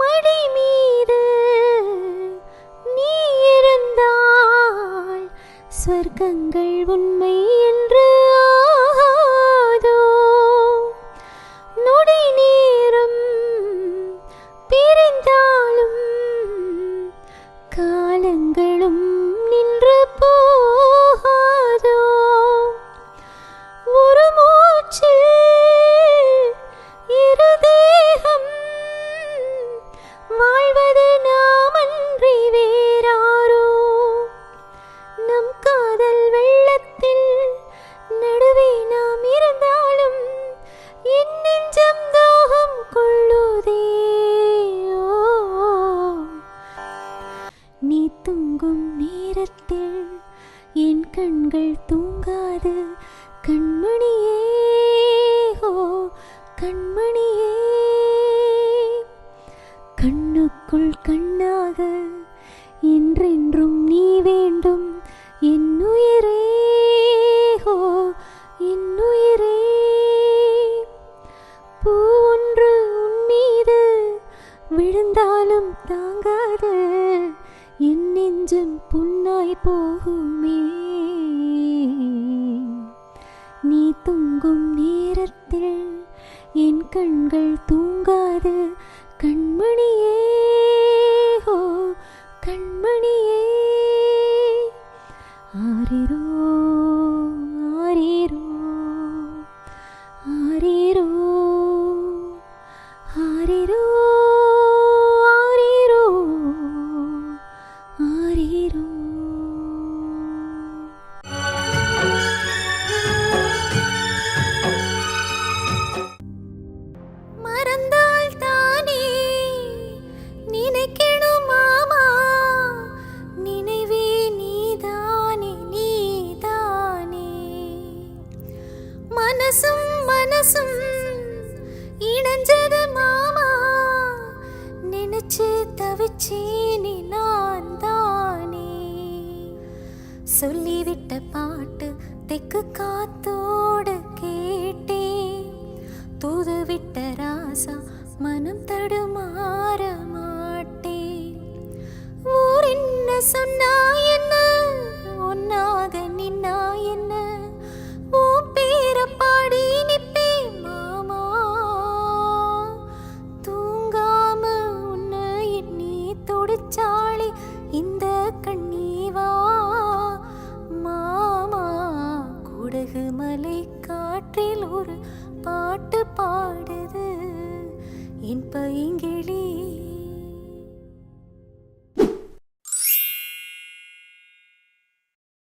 மடி மீது நீ உண்மை என்று ஆகாதோ? நொடி நேரம் பிரிந்தாலும் காலங்களும் நேரத்தில் என் கண்கள் தூங்காது. கண்மணியே ஓ கண்மணியே. கண்ணுக்குள் கண்ணாக என்றென்றும் நீ வேண்டும். என் உயிரே ஓ என் உயிரே. பூ ஒன்று உன் மீது விழுந்தாலும் தான் நெஞ்சம் புண்ணாய் போகுமே. நீ தூங்கும் நேரத்தில் என் கண்கள் தூங்காது. கண்மணியே ஹோ கண்மணியே. மனசும் இணைஞ்சது மாமா. நினைச்சு தவிச்சேனே நான் தானே. சொல்லிவிட்ட பாட்டு தெக்கு காத்தோடு கேட்டேன். தூது விட்ட ராசா மனம் தடுமாற மாட்டேன். ஊர் என்ன சொன்னாயே மலை காற்றில் ஒரு பாட்டு பாடுது. என் பைங்கிழி